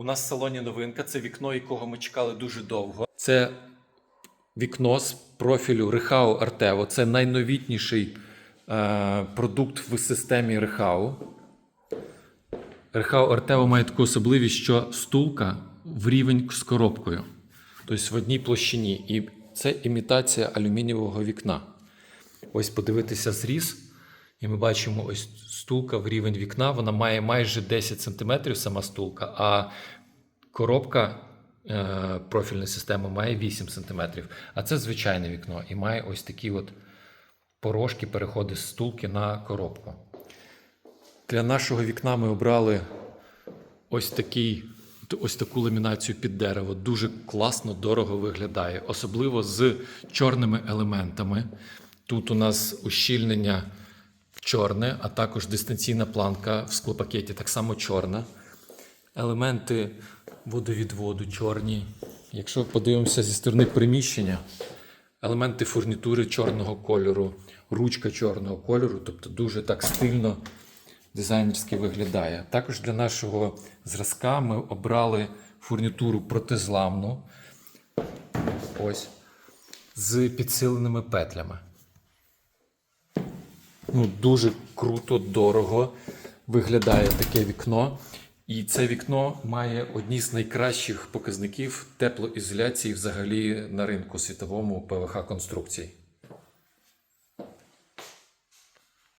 У нас в салоні новинка. Це вікно, якого ми чекали дуже довго. Це вікно з профілю Рехау Артево. Це найновітніший е, продукт в системі Рехау. Рехау Артево має таку особливість, що стулка в рівень з коробкою. Тобто в одній площині. І це імітація алюмінієвого вікна. Ось подивитися зріз. І ми бачимо ось стулка в рівень вікна. Вона має майже 10 см сама стулка, а коробка е, профільної системи має 8 см. А це звичайне вікно і має ось такі от порожки, переходи з стулки на коробку. Для нашого вікна ми обрали ось такий. Ось таку ламінацію під дерево дуже класно, дорого виглядає, особливо з чорними елементами. Тут у нас ущільнення чорне, а також дистанційна планка в склопакеті, так само чорна. Елементи водовідводу чорні. Якщо подивимося зі сторони приміщення, елементи фурнітури чорного кольору, ручка чорного кольору, тобто дуже так стильно дизайнерськи виглядає. Також для нашого зразка ми обрали фурнітуру протизламну. Ось. З підсиленими петлями. Ну, дуже круто, дорого виглядає таке вікно. І це вікно має одні з найкращих показників теплоізоляції взагалі на ринку світовому ПВХ конструкцій.